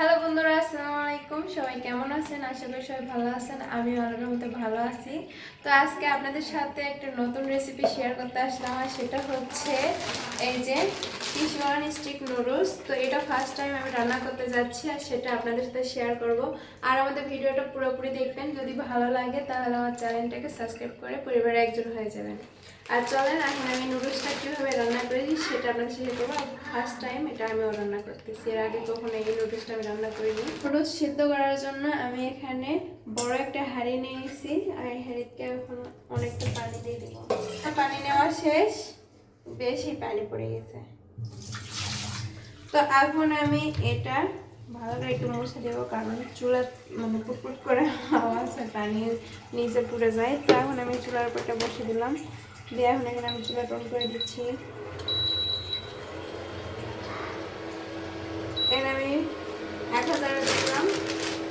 Hello বন্ধুরা, আসসালামু আলাইকুম। সবাই কেমন আছেন? আশা করি সবাই ভালো আছেন। আমি অনেকের মতো ভালো আছি। তো আজকে আপনাদের সাথে একটা নতুন রেসিপি শেয়ার করতে আসলাম, আর সেটা হচ্ছে এই যে কিশোরান স্টিক নুডলস তো এটা ফার্স্ট টাইম আমি রান্না করতে যাচ্ছি আর সেটা আপনাদের সাথে শেয়ার করব। আর আমাদের ভিডিওটা পুরোপুরি দেখবেন। যদি ভালো লাগে, তাহলে আমার চ্যানেলটাকে সাবস্ক্রাইব করে পরিবারের একজন হয়ে যাবেন। আর চলেন, এখন আমি নুডলসটা কীভাবে রান্না করেছি সেটা আপনার সাথে করব। ফার্স্ট টাইম এটা আমিও রান্না করতেছি। এর আগে কখনো এই নুডলসটা আমি রান্না করিনি। নুডলস সিদ্ধ করার জন্য আমি এখানে বড় একটা হাঁড়ি নিয়ে নিয়েছি আর এই হাঁড়িতে এখন অনেকটা পানি দিয়ে দিব। পানি নেওয়া শেষ। বেশি পানি পড়ে গেছে। তো এখন আমি এটা ভালো করে একটু মুছে দেবো, কারণ চুলা মানে পুটপুট করে আওয়াজ হয় পানি নিচে পুড়ে যায়। তো এখন আমি চুলার উপরটা বসে দিলাম। দিয়ে এখন এখানে আমি চুলা টন করে দিচ্ছি। এখানে আমি এক হাজার দিলাম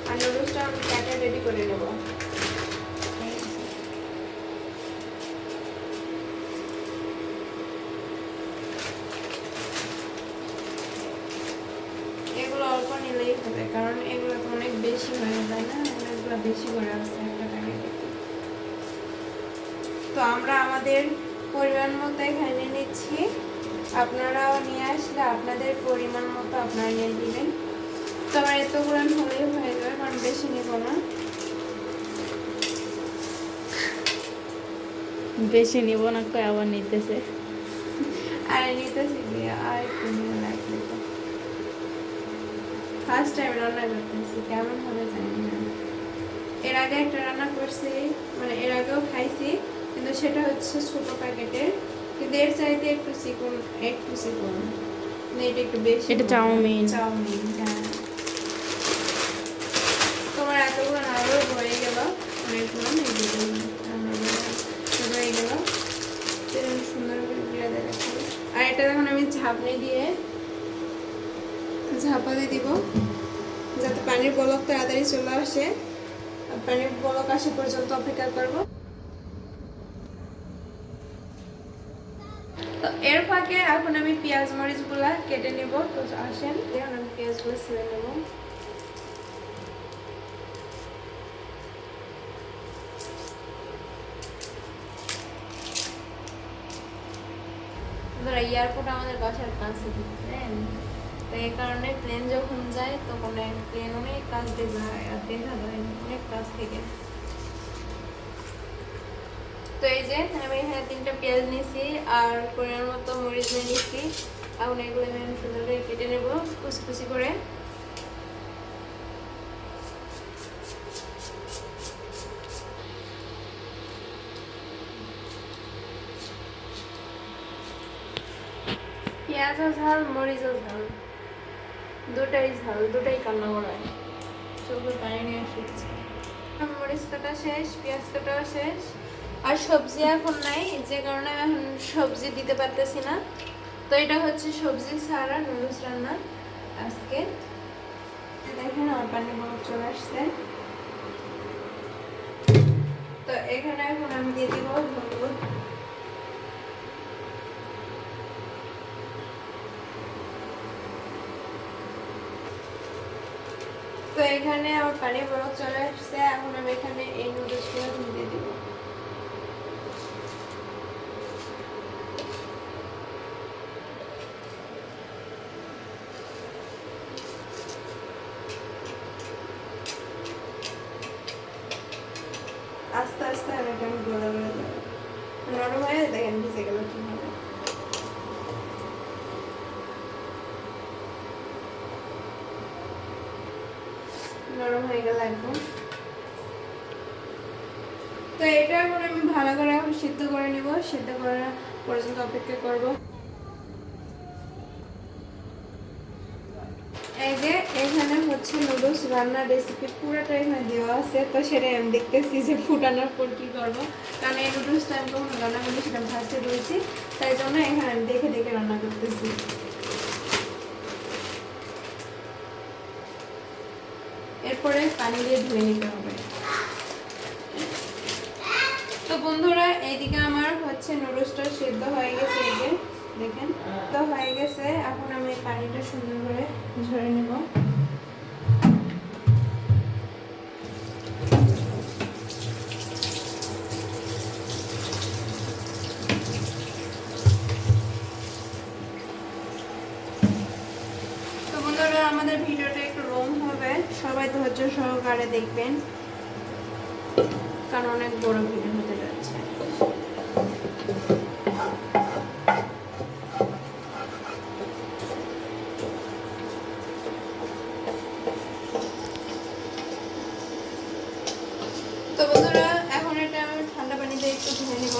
আর নুডলসটা আমি রেডি করে নেব এগুলো অল্প নিলেই হবে কারণ এগুলো তো অনেক বেশি হয়ে যায় না? অনেকগুলো বেশি করে আসছে একটা প্যাকেটে তো আমরা আমাদের পরিমাণ মতো এখানে নিচ্ছি। আপনারাও নিয়ে আসলে আপনাদের পরিমাণ মতো আপনারা নিয়ে দিবেন তো আমার এতগুলো হলেই হয়ে যাবে কারণ বেশি নেব না। বেশি নিব না কয় আবার নিতেছে? আর নিতেছি আর একটু ফার্স্ট টাইম রান্না করতেছি কেমন হবে জানি না। এর আগে একটা রান্না করছি মানে এর আগেও খাইছি কিন্তু সেটা হচ্ছে ছোট প্যাকেটের কিন্তু এর চাইতে একটু চিকন একটু চিকন। মানে এটা একটু বেশি এটা চাউমিন। চাউমিন হ্যাঁ। তোমার এতগুলো নাড়াও হয়ে গেল অনেকগুলো হয়ে গেল সুন্দর করে দেখাবো আর এটা যখন আমি ঝাপনি দিয়ে ঝাপা দিয়ে দিব যাতে পানির বলক তাড়াতাড়ি চলে আসে। পানির বলক আসা পর্যন্ত অপেক্ষা করব। তো এর ফাঁকে এখন আমি পেঁয়াজ মরিচগুলা কেটে নিব। তো আসেন, এখন আমি পেঁয়াজগুলো ছেড়ে নেব। এয়ারপোর্ট আমাদের বাসার কাছে বুঝলেন তো এই কারণে প্লেন যখন যায়, তখন প্লেন অনেক কাছ দিয়ে যায় আর দেখা যায় অনেক কাছ থেকে। তো এই যে আমি এখানে তিনটা পেঁয়াজ নিয়েছি আর পরিমাণ মতো মরিচ নিয়ে নিয়েছি। এখন এগুলো আমি সুন্দর করে কেটে নেব, কুচকুচি করে। পেঁয়াজও ঝাল, মরিচও ঝাল। দুটাই ঝাল দুটাই কান্না করায় চোখে পানি নিয়ে এসেছি মরিচ কাটা শেষ পেঁয়াজ কাটাও শেষ। আর সবজি এখন নাই যে কারণে এখন সবজি দিতে পারতেছি না। তো এটা হচ্ছে সবজি ছাড়া নুডলস রান্না আজকে। দেখেন আমার পানি বরফ চলে আসছে। তো এখানে এখন আমি দিয়ে দিব হলুদ তো এখানে আমার পানি বরফ চলে আসছে, এখন আমি এখানে এই নুডলসগুলো দিয়ে দিব। আস্তে আস্তে আমি এটা আমি গোলা করে নরম হয়ে দেখেন ভিজে গেল কীভাবে নরম হয়ে গেল একদম তো এটা এখন আমি ভালো করে এখন সিদ্ধ করে নিব। সিদ্ধ করা পর্যন্ত অপেক্ষা করব। এই যে, এখানে হচ্ছে নুডলস রান্নার রেসিপি পুরোটা এখানে দেওয়া আছে। তো সেটাই আমি দেখতেছি যে ফুটানোর পর কি করব। কারণ এই নুডলসটা আমি কখনো রান্না করলে সেটা ভাজতে রয়েছি তাই জন্য এখানে আমি দেখে দেখে রান্না করতেছি। পানি দিয়ে ধুয়ে নিতে হবে। তো বন্ধুরা, এইদিকে আমার হচ্ছে নুডলসটা সেদ্ধ হয়ে গেছে এই যে, দেখেন তো হয়ে গেছে। এখন আমি পানিটা সুন্দর করে ঝরে নেব। দেখবেন। কারণ অনেক বড় ভিডিও হতে যাচ্ছে তো বন্ধুরা এখন এটা আমি ঠান্ডা পানিতে একটু ধুয়ে নিব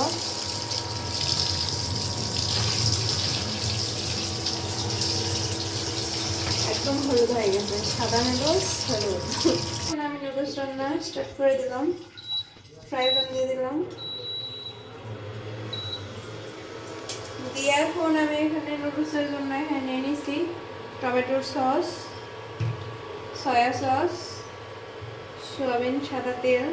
একদম হলুদ হয়ে গেছে সাদা নুডলস হলুদ এখন আমি নুডলস রান্না স্টার্ট করে দিলাম। ফ্রাই প্যান দিয়ে দিলাম। দিয়ে এখন আমি এখানে নুডলসের জন্য এখানে নিয়ে নিছি টমেটোর সস, সয়া সস, সোয়াবিন, সাদা তেল,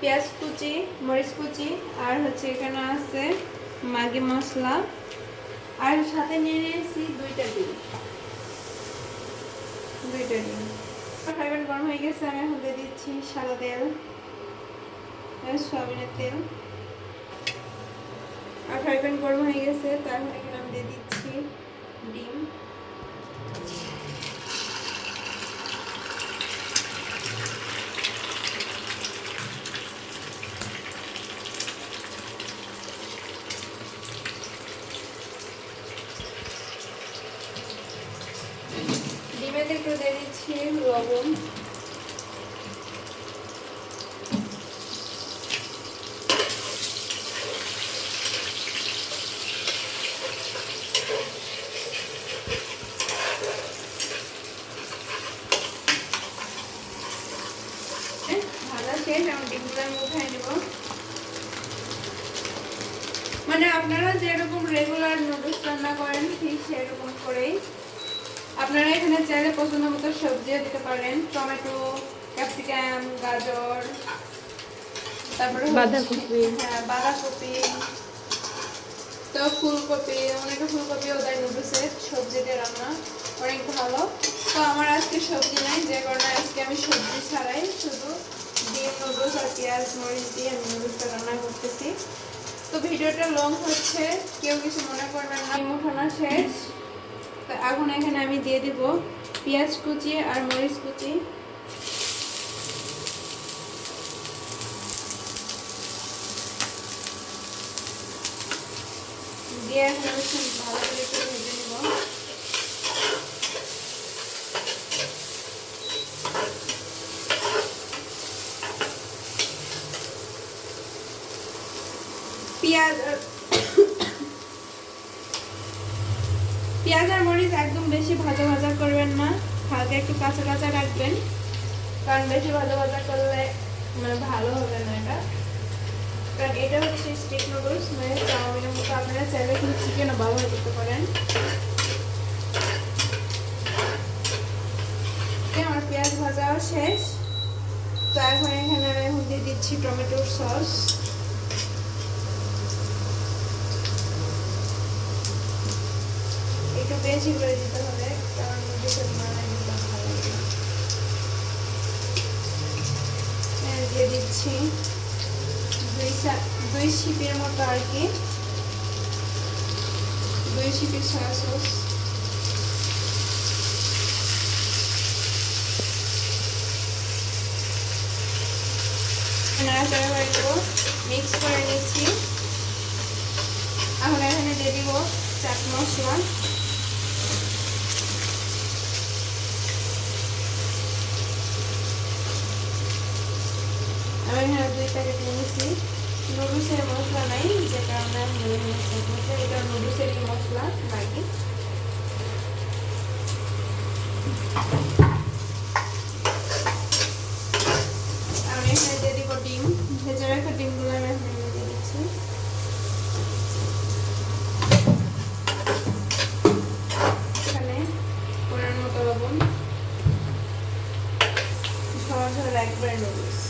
পেঁয়াজ কুচি, মরিচ কুচি, আর হচ্ছে এখানে আছে মাগি মশলা। আর সাথে নিয়ে নিয়েছি দুইটা ডিম। দুইটা ডিম। খাইবেন গরম হয়ে গেছে, আমি এখন দিয়ে দিচ্ছি সাদা তেল সয়াবিনের তেল। আর ফ্রাইপ্যান গরম হয়ে গেছে, তারপরে এখানে আমি দিয়ে দিচ্ছি ডিম ডিমেতে একটু দিয়ে দিচ্ছি লবণ ভাজা শেষ আমি ডিমগুলো আমি উঠাই নেব মানে আপনারা যেরকম রেগুলার নুডলস রান্না করেন ঠিক সেরকম করেই আপনারা এখানে চাইলে পছন্দ মতো সবজিও দিতে পারেন টমেটো ক্যাপসিকাম গাজর তারপরে বাঁধাকপি। হ্যাঁ বাঁধাকপি তো ফুলকপি অনেকে ফুলকপিও দেয় নুডলসে সবজি দিয়ে রান্না অনেক ভালো। তো আমার আজকে সবজি নাই যে কারণে আজকে আমি সবজি ছাড়াই শুধু ডিম নুডলস আর পেঁয়াজ মরিচ দিয়ে আমি নুডলসটা রান্না করতেছি। তো ভিডিওটা লং হচ্ছে কেউ কিছু মনে করবেন না উঠানো শেষ। তো এখন এখানে আমি দিয়ে দিব পেঁয়াজ কুচি আর মরিচ কুচি। দিয়ে এখন আমি পেঁয়াজ আর মরিচ একদম বেশি ভাজা ভাজা করবেন না, হালকা একটু কাঁচা কাঁচা রাখবেন। কারণ বেশি ভাজা ভাজা করলে মানে ভালো হবে না এটা। কারণ এটা হচ্ছে স্টিক নুডলস মানে চাউমিনের মতো আপনারা চাইলে কিন্তু চিকেনও ব্যবহার করতে পারেন। আমার পেঁয়াজ ভাজাও শেষ। তো এখন এখানে আমি এখন দিয়ে দিচ্ছি টমেটোর সস। একটু বেশি করে দিতে হবে কারণ হ্যাঁ, দিয়ে দিচ্ছি। দুই দুই মতো আর কি। দুই শিপের সয়া সস। মিক্স করে নিচ্ছি। এখন এখানে দিয়ে দিব চাট মশলা। আমি এখানে দুই প্যাকেট নিয়েছি। নুডলসের মশলা নাই যে কারণে আমি মশলা এটা নুডলসেরই মশলা লাগে আমি এখানে দিয়ে দিব ডিম। ভেজে রাখা ডিমগুলো আমি এখানে দিয়ে দিচ্ছি। এখানে পনেরো মতো লবণ সহজ হলো একবার নুডলস।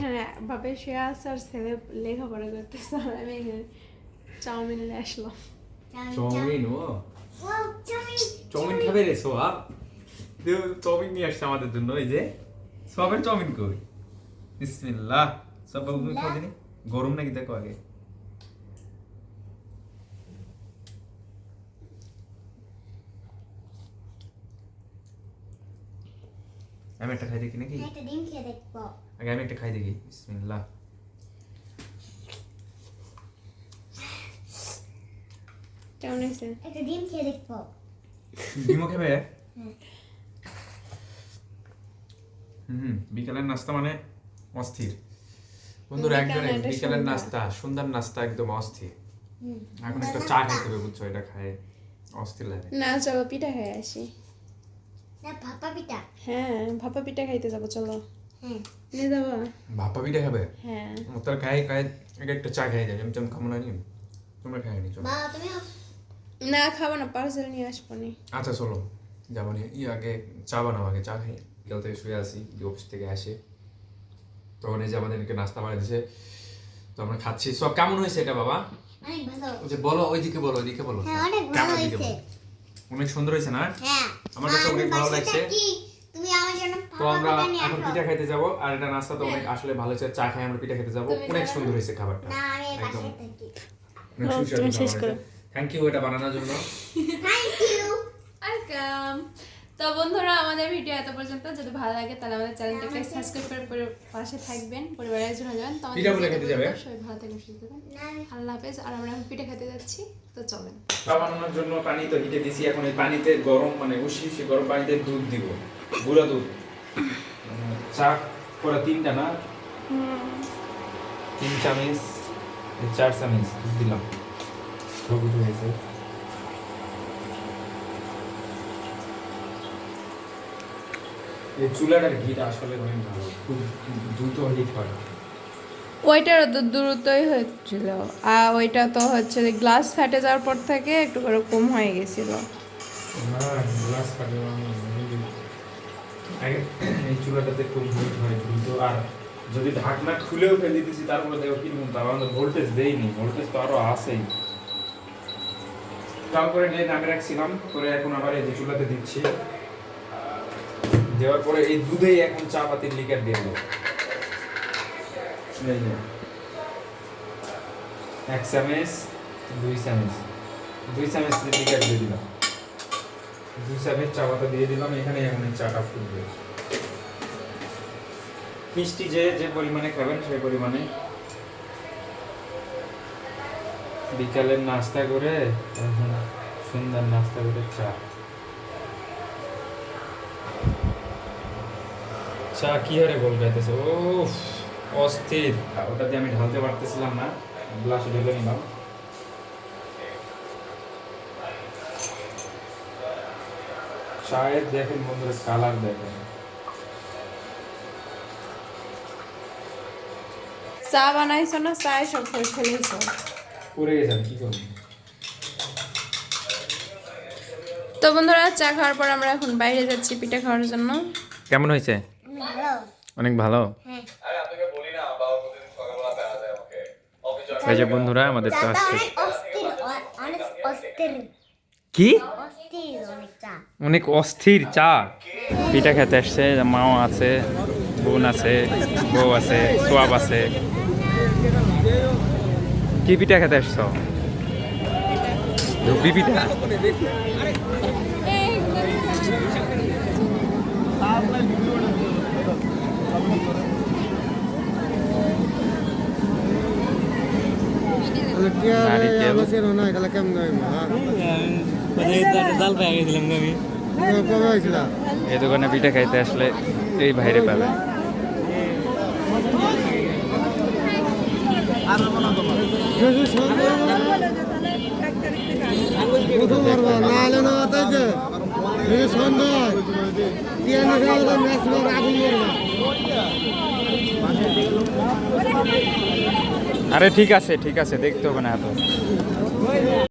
হ্যাঁ বাপে শুয়ে আছে আর ছেলে লেখাপড়া করতেছে। আর আমি এখানে চাউমিন নিয়ে আসলাম। চাউমিন ও। চাউমিন খাবে রে সোহাব। দেও চাউমিন নিয়ে আসছে আমাদের জন্য এই যে। সোহাবের চাউমিন কই? বিসমিল্লাহ। সব বাবু দিনি গরম নাকি দেখো আগে? আমি একটা খাই দেখি নাকি? একটা ডিম খেয়ে দেখব। আগে আমি একটা খাই দেখি বিসমিল্লাহ। কেমন হয়েছে? একটা ডিম খেয়ে দেখব। ডিমও খাবে? হুম বিকালের নাস্তা মানে অস্থির। বন্ধুরা একজন বিকালের নাস্তা সুন্দর নাস্তা একদম অস্থির। হুম। এখন একটা চা খেতে হবে বুঝছ? এটা খায় অস্থির লাগে। না চলো পিঠা খাই আসি। ভাপা পিঠা। হ্যাঁ ভাপা পিঠা খাইতে যাব চলো। হ্যাঁ। নিয়ে যাব? ভাপা পিঠা খাবে? হ্যাঁ। তোর খাই খাই আগে একটা চা খাই যাবে আমি খাব না নি তোমরা খাই নি চলো। তুমি না খাব না পার্সেল নিয়ে আসব নি। আচ্ছা চলো যাব নি। ই আগে চা বানাও আগে চা খাই। বিকাল থেকে শুয়ে আসি অফিস থেকে আসে। তখন এই যে আমাদেরকে নাস্তা বানিয়ে দিছে তো আমরা খাচ্ছি। সব কেমন হয়েছে এটা বাবা? যে বলো ওইদিকে বলো ওইদিকে বলো। হ্যাঁ বলো। অনেক সুন্দর হয়েছে না? হ্যাঁ। আমার কাছে অনেক ভালো লাগছে। থাকি, তুমি আমার জন্য তো আমরা এখন পিঠা খাইতে যাব আর এটা নাস্তা তো অনেক আসলে ভালো হয়েছে চা খাই আমরা পিঠা খেতে যাব। অনেক সুন্দর হয়েছে খাবারটা। না আমি একদম। অনেক সুস্বাদু থ্যাংক ইউ এটা। বানানোর জন্য। থ্যাংক ইউ ওয়েলকাম তো বন্ধুরা আমাদের ভিডিও এত পর্যন্ত। যদি ভালো লাগে তাহলে আমাদের চ্যানেলটাকে সাবস্ক্রাইব করে পরে পাশে থাকবেন পরিবারের একজন হয়ে যাবেন। তো আমাদের পিঠা বলে খেতে যাবে? সবাই ভালো থাকবেন সুস্থ থাকবেন। আল্লাহ হাফেজ। আর আমরা এখন পিঠা খেতে যাচ্ছি তো চলেন। চা বানানোর জন্য পানি তো হিটে দিছি এখন এই পানিতে গরম মানে উশি উশি গরম পানিতে দুধ দিব গুঁড়া দুধ। চা করা তিনটা না? তিন চামচ এই চার চামচ দুধ দিলাম। হয়েছে এই চুলাটার ঘিটা আসলে অনেক ভালো খুব দ্রুত হিট হয়। ওইটার দ্রুতই হচ্ছিল। আর ওইটা তো হচ্ছে গ্লাস ফেটে যাওয়ার পর থেকে একটু করে কম হয়ে গেছিল। না গ্লাস কাটে আগে এই চুলাটাতে খুব হিট হয় দ্রুত। আর যদি ঢাকনা খুলেও ফেলে দিতেছি তারপরে দেখো কীরকম তার আমাদের ভোল্টেজ দেয়নি ভোল্টেজ তো আরও আছেই। তারপরে নিয়ে নামে রাখছিলাম করে এখন আবার এই চুলাতে দিচ্ছি। দেওয়ার পরে এই দুধেই এখন চা পাতির লিকার দিয়ে দেবো। এক চামচ দুই চামচ। দুই চামচ লিকার দিয়ে দিলাম। দুই চামচ চা পাতা দিয়ে দিলাম এখানে এখন চাটা ফুটবে। মিষ্টি যে যে পরিমাণে খাবেন সেই পরিমাণে। বিকালের নাস্তা করে সুন্দর নাস্তা করে চা। চা কি হারে গোল খাইতেছে ও অস্থির। ওটা দিয়ে আমি ঢালতে পারতেছিলাম না। গ্লাসে ঢেলে নিলাম। চায়ের দেখেন বন্ধুরা কালার দেখেন। চা বানাইছো না? চায় সব করে ফেলেছো? পড়ে গেছে কি করব? তো বন্ধুরা চা খাওয়ার পর আমরা এখন বাইরে যাচ্ছি পিঠা খাওয়ার জন্য। কেমন হয়েছে? অনেক ভালো? হ্যাঁ। এই যে বন্ধুরা আমাদের চা শেষ। কি? অনেক অনেক অস্থির চা? পিঠা খেতে আসছে মাও আছে বোন আছে বউ আছে সোয়াব আছে। কি পিঠা খেতে আসছো? ধুপি পিঠা? এই দোকানে পিঠা খাইতে আসলে এই বাইরে পাবে সন্ধ্যা আরে ঠিক আছে ঠিক আছে দেখতে হবে না এত।